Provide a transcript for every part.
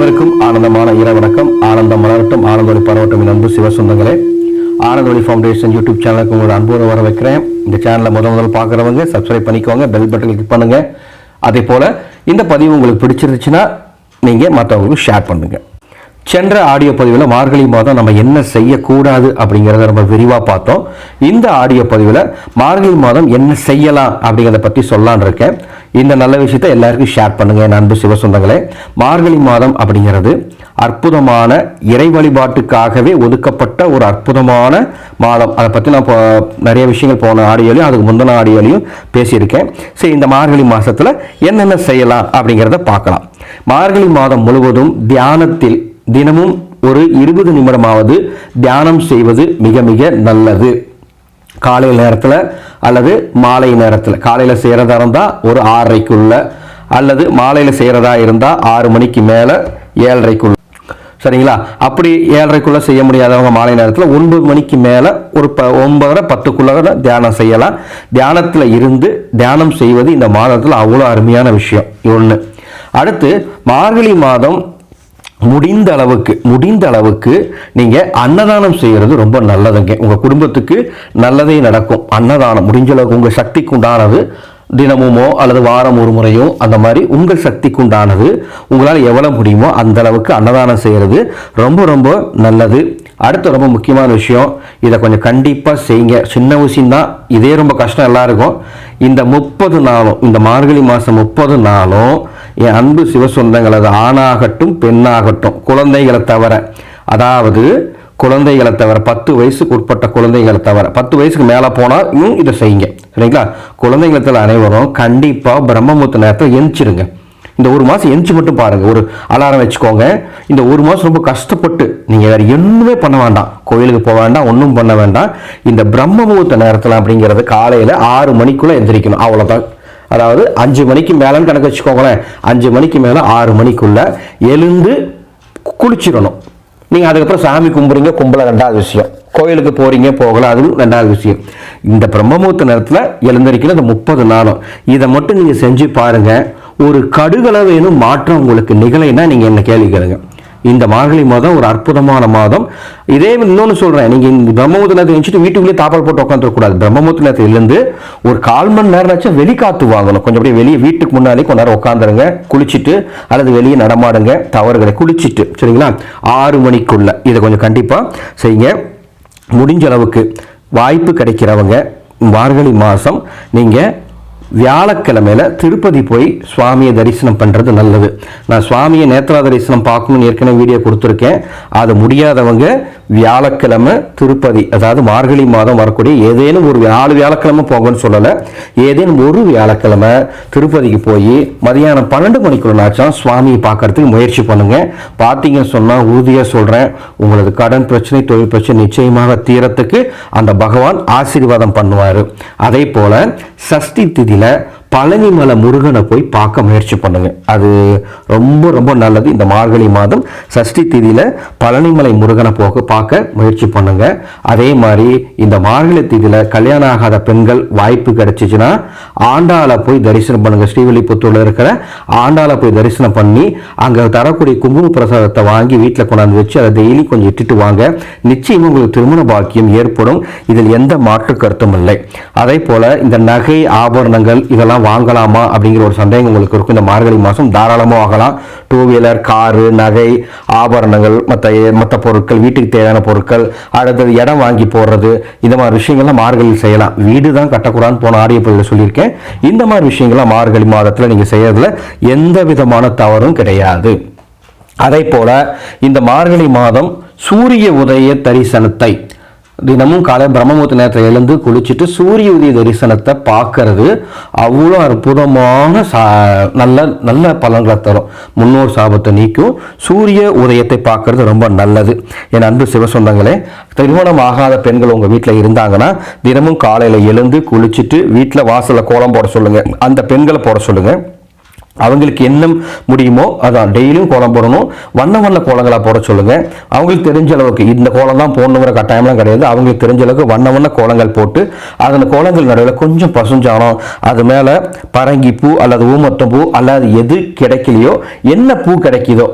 அனைவருக்கும் ஆனந்தமான இரவு வணக்கம். ஆனந்தம் மலரட்டும் ஆனந்தொலி பரவட்டும் என் அன்பு சிவ சொந்தங்களே ஃபவுண்டேஷன் யூடியூப் சேனலுக்கு உங்களோட அன்போடு வர வைக்கிறேன். இந்த சேனலை முதல் முதல் பார்க்குறவங்க சப்ஸ்கிரைப் பண்ணிக்கோங்க பெல் பட்டன் கிளிக் பண்ணுங்கள் அதே போல் இந்த பதிவு உங்களுக்கு பிடிச்சிருந்துச்சுன்னா நீங்கள் மற்றவங்களுக்கு ஷேர் பண்ணுங்கள் சென்ற ஆடியோ பதிவில் மார்கழி மாதம் நம்ம என்ன செய்யக்கூடாது அப்படிங்கிறத நம்ம விரிவாக பார்த்தோம். இந்த ஆடியோ பதிவில் மார்கழி மாதம் என்ன செய்யலாம் அப்படிங்கிறத பற்றி சொல்லலான்னு இருக்கேன். இந்த நல்ல விஷயத்தை எல்லாருக்கும் ஷேர் பண்ணுங்கள் என் அன்பு சிவசொந்தங்களே மார்கழி மாதம் அப்படிங்கிறது அற்புதமான இறை வழிபாட்டுக்காகவே ஒதுக்கப்பட்ட ஒரு அற்புதமான மாதம். அதை பற்றி நான் இப்போ நிறைய விஷயங்கள் போன ஆடியோலையும் அதுக்கு முந்தின ஆடியோலையும் பேசியிருக்கேன். சரி இந்த மார்கழி மாதத்தில் என்னென்ன செய்யலாம் அப்படிங்கிறத பார்க்கலாம். மார்கழி மாதம் முழுவதும் தியானத்தில் தினமும் ஒரு இருபது நிமிடமாவது தியானம் செய்வது மிக மிக நல்லது. காலை நேரத்தில் அல்லது மாலை நேரத்தில். காலையில் செய்கிறதா இருந்தால் ஒரு ஆறரைக்குள்ள அல்லது மாலையில் செய்கிறதா இருந்தால் ஆறு மணிக்கு மேலே ஏழரைக்குள்ள. சரிங்களா? அப்படி ஏழரைக்குள்ளே செய்ய முடியாதவங்க மாலை நேரத்தில் ஒன்பது மணிக்கு மேலே ஒரு ப ஒன்பதரை பத்துக்குள்ளே தியானம் செய்யலாம். தியானத்தில் இருந்து தியானம் செய்வது இந்த மாதத்தில் அவ்வளோ அருமையான விஷயம். ஒன்று அடுத்து மார்கழி மாதம் முடிந்த அளவுக்கு முடிந்த அளவுக்கு நீங்கள் அன்னதானம் செய்கிறது ரொம்ப நல்லதுங்க. உங்கள் குடும்பத்துக்கு நல்லதே நடக்கும். அன்னதானம் முடிஞ்ச அளவுக்கு உங்கள் சக்திக்கு உண்டானது தினமுமோ அல்லது வாரம் ஒரு முறையோ அந்த மாதிரி உங்கள் சக்திக்கு உண்டானது. உங்களால் எவ்வளோ முடியுமோ அந்த அளவுக்கு அன்னதானம் செய்கிறது ரொம்ப ரொம்ப நல்லது. அடுத்து ரொம்ப முக்கியமான விஷயம் இதை கொஞ்சம் கண்டிப்பாக செய்யுங்க. சின்ன விஷயந்தான் இதே ரொம்ப கஷ்டம் எல்லாருக்கும். இந்த முப்பது நாளும் இந்த மார்கழி மாதம் முப்பது நாளும் என் அன்பு சிவசொந்தங்கள் அது ஆணாகட்டும் பெண்ணாகட்டும் குழந்தைகளை தவிர அதாவது குழந்தைகளை தவிர பத்து வயசுக்கு உட்பட்ட குழந்தைகளை தவிர பத்து வயசுக்கு மேலே போனால் இன்னும் இதை செய்யுங்க. சரிங்களா? குழந்தைங்களத்தில் அனைவரும் கண்டிப்பாக பிரம்மமுத்த நேரத்தில் எந்திரிச்சிருங்க. இந்த ஒரு மாதம் எந்திச்சு மட்டும் பாருங்கள் ஒரு அலாரம் வச்சுக்கோங்க. இந்த ஒரு மாதம் ரொம்ப கஷ்டப்பட்டு நீங்கள் வேறு எதுவுமே பண்ண வேண்டாம். கோயிலுக்கு போக வேண்டாம் ஒன்றும் பண்ண வேண்டாம். இந்த பிரம்ம முகூர்த்த நேரத்தில் அப்படிங்கிறது காலையில் ஆறு மணிக்குள்ளே எந்திரிக்கணும். அவ்வளோதான் அதாவது அஞ்சு மணிக்கு மேலேன்னு கணக்கு வச்சுக்கோங்களேன். அஞ்சு மணிக்கு மேலே ஆறு மணிக்குள்ளே எழுந்து குளிச்சிடணும். நீங்கள் அதுக்கப்புறம் சாமி கும்பிடுங்க கும்பல ரெண்டாவது விஷயம். கோயிலுக்கு போகிறீங்க போகல அதுவும் ரெண்டாவது விஷயம். இந்த பிரம்மமூர்த்த நேரத்தில் எழுந்திருக்கிற அந்த முப்பது நாளும். இதை மட்டும் நீங்கள் செஞ்சு பாருங்கள் ஒரு கடுகளவேனும் மாற்றம் உங்களுக்கு நிகழைன்னா நீங்கள் என்ன கேள்வி கேளுங்க. இந்த மார்கழி மாதம் ஒரு அற்புதமான மாதம். இதே இன்னொன்று சொல்கிறேன் நீங்கள் இந்த பிரம்மமுத்த நேரத்தை வீட்டுக்குள்ளே வீட்டுக்குள்ளேயே தாப்பால் போட்டு உட்காந்துருக்கூடாது பிரம்மமுத்த நேரத்திலிருந்து ஒரு கால் மணி நேரம் ஆச்சும் வெளிக்காத்து வாங்கணும். கொஞ்சம் அப்படியே வெளியே வீட்டுக்கு முன்னாடி கொஞ்ச நேரம் உட்காந்துருங்க குளிச்சுட்டு அல்லது வெளியே நடமாடுங்க. தவறுகளை குளிச்சுட்டு. சரிங்களா? ஆறு மணிக்குள்ள. இதை கொஞ்சம் கண்டிப்பாக செய்யுங்க. முடிஞ்ச அளவுக்கு வாய்ப்பு கிடைக்கிறவங்க மார்கழி மாதம் நீங்கள் வியாழக்கிழமையில திருப்பதி போய் சுவாமியை தரிசனம் பண்ணுறது நல்லது. நான் சுவாமியை நேத்ரா தரிசனம் பார்க்கணும்னு ஏற்கனவே வீடியோ கொடுத்துருக்கேன். அது முடியாதவங்க வியாழக்கிழமை திருப்பதி அதாவது மார்கழி மாதம் வரக்கூடிய ஏதேனும் ஒரு நாலு வியாழக்கிழமை போங்கன்னு சொல்லலை. ஏதேனும் ஒரு வியாழக்கிழமை திருப்பதிக்கு போய் மதியானம் பன்னெண்டு மணிக்குள்ளாச்சும் சுவாமியை பார்க்கறதுக்கு முயற்சி பண்ணுங்க. பார்த்தீங்கன்னு சொன்னால் உறுதியாக சொல்கிறேன் உங்களது கடன் பிரச்சனை தொழில் பிரச்சனை நிச்சயமாக தீரத்துக்கு அந்த பகவான் ஆசீர்வாதம் பண்ணுவார். அதே போல் சஷ்டி திதியில் பழனிமலை முருகனை போய் பார்க்க முயற்சி பண்ணுங்க. அது ரொம்ப ரொம்ப நல்லது. இந்த மார்கழி மாதம் சஷ்டி திதியில் பழனிமலை முருகனை போக பார்க்க முயற்சி பண்ணுங்க. அதே மாதிரி இந்த மார்கழி திதியில் கல்யாணம் ஆகாத பெண்கள் வாய்ப்பு கிடைச்சிச்சுன்னா ஆண்டாளை போய் தரிசனம் பண்ணுங்க. ஸ்ரீவில்லிபுத்தூர்ல இருக்கிற ஆண்டாளை போய் தரிசனம் பண்ணி அங்கே தரக்கூடிய கும்பு பிரசாதத்தை வாங்கி வீட்டில் கொண்டாந்து வச்சு அதை டெய்லி கொஞ்சம் இட்டுட்டு வாங்க. நிச்சயம் உங்களுக்கு திருமண பாக்கியம் ஏற்படும். இதில் எந்த மாற்று கருத்தும் இல்லை. அதே போல இந்த நகை ஆபரணங்கள் இதெல்லாம் வாங்கலாமா அப்படிங்கிற ஒரு சந்தேகம் உங்களுக்கு இருக்கும். இந்த மார்கழி மாதம் தாராளமாக வாங்கலாம். டூ வீலர் காரு நகை ஆபரணங்கள் மற்ற மற்ற பொருட்கள் வீட்டுக்கு தேவையான பொருட்கள் அடுத்தது இடம் வாங்கி போடுறது இந்த மாதிரி விஷயங்கள்லாம் மார்கழியில் செய்யலாம். வீடு தான் கட்டக்கூடாதுன்னு போன ஆடிய பதிவில் சொல்லியிருக்கேன். இந்த மாதிரி விஷயங்கள்லாம் மார்கழி மாதத்தில் நீங்கள் செய்யறதுல எந்த விதமான தவறும் கிடையாது. அதே போல இந்த மார்கழி மாதம் சூரிய உதய தரிசனத்தை தினமும் காலை பிரம்மமுகூர்த்த நேரத்தில் எழுந்து குளிச்சுட்டு சூரிய உதய தரிசனத்தை பார்க்கறது அவ்வளோ அற்புதமான சா நல்ல நல்ல பலன்களை தரும். முன்னோர் சாபத்தை நீக்கும். சூரிய உதயத்தை பார்க்கறது ரொம்ப நல்லது. என் அன்பு சிவசொந்தங்களே திருமணம் ஆகாத பெண்கள் உங்கள் வீட்டில் இருந்தாங்கன்னா தினமும் காலையில் எழுந்து குளிச்சுட்டு வீட்டில் வாசலில் கோலம் போட சொல்லுங்கள் அந்த பெண்களை போட சொல்லுங்கள் அவங்களுக்கு என்ன முடியுமோ அதான் டெய்லியும் கோலம் போடணும். வண்ண வண்ண கோலங்களாக போட சொல்லுங்க. அவங்களுக்கு தெரிஞ்ச அளவுக்கு இந்த கோலம் தான் போடணுங்கிற கட்டாயம்லாம் கிடையாது. அவங்களுக்கு தெரிஞ்ச அளவுக்கு வண்ண வண்ண கோலங்கள் போட்டு அதில் கோலங்கள் நடுவில் கொஞ்சம் பசுஞ்சாணம் அது மேலே பரங்கி பூ அல்லது ஊமத்தம் பூ அல்லது எது கிடைக்கலையோ என்ன பூ கிடைக்குதோ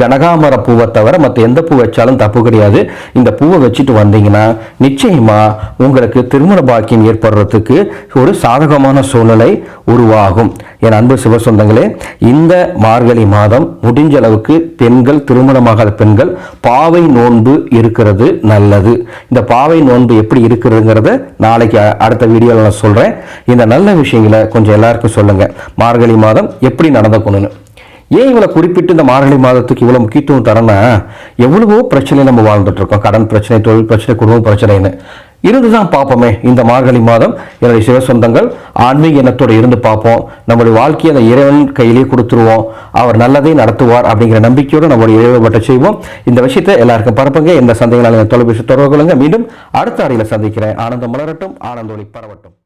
கனகாமர பூவை தவிர மற்ற எந்த பூ வச்சாலும் தப்பு கிடையாது. இந்த பூவை வச்சுட்டு வந்தீங்கன்னா நிச்சயமா உங்களுக்கு திருமண பாக்கியம் ஏற்படுறதுக்கு ஒரு சாதகமான சூழ்நிலை உருவாகும். என் அன்பு சிவசொந்தங்களே இந்த மார்கழி மாதம் முடிஞ்ச அளவுக்கு பெண்கள் திருமணமாகாத பெண்கள் பாவை நோன்பு இருக்கிறது நல்லது. இந்த பாவை நோன்பு எப்படி இருக்கிறதுங்கிறத நாளைக்கு அடுத்த வீடியோவில் நான் சொல்கிறேன் இந்த நல்ல விஷயங்களை கொஞ்சம் எல்லாருக்கும் சொல்லுங்கள் மார்கழி மாதம் எப்படி நடந்துக்கணும்னு. ஏன் இவளை குறிப்பிட்டு இந்த மார்கழி மாதத்துக்கு இவ்வளோ முக்கியத்துவம் தரேன்னா? எவ்வளவோ பிரச்சனை நம்ம வாழ்ந்துட்டுருக்கோம் கடன் பிரச்சனை தொழில் பிரச்சனை குடும்ப பிரச்சனைன்னு. இருந்து தான் பார்ப்போமே இந்த மார்கழி மாதம். என்னுடைய சிவசொந்தங்கள் ஆன்மீக எண்ணத்தோடு இருந்து பார்ப்போம். நம்மளுடைய வாழ்க்கையை அந்த இறைவன் கையிலேயே கொடுத்துருவோம். அவர் நல்லதை நடத்துவார் அப்படிங்கிற நம்பிக்கையோடு நம்மளுடைய இறைவப்பட்ட செய்வோம். இந்த விஷயத்தை எல்லாருக்கும் பரப்புங்க. எந்த சந்தேகங்களாலும் தொலைபேசி தொடர்பு கொள்ளுங்க. மீண்டும் அடுத்த அறையில் சந்திக்கிறேன். ஆனந்தம் மலரட்டும். ஆனந்தொளி பரவட்டும்.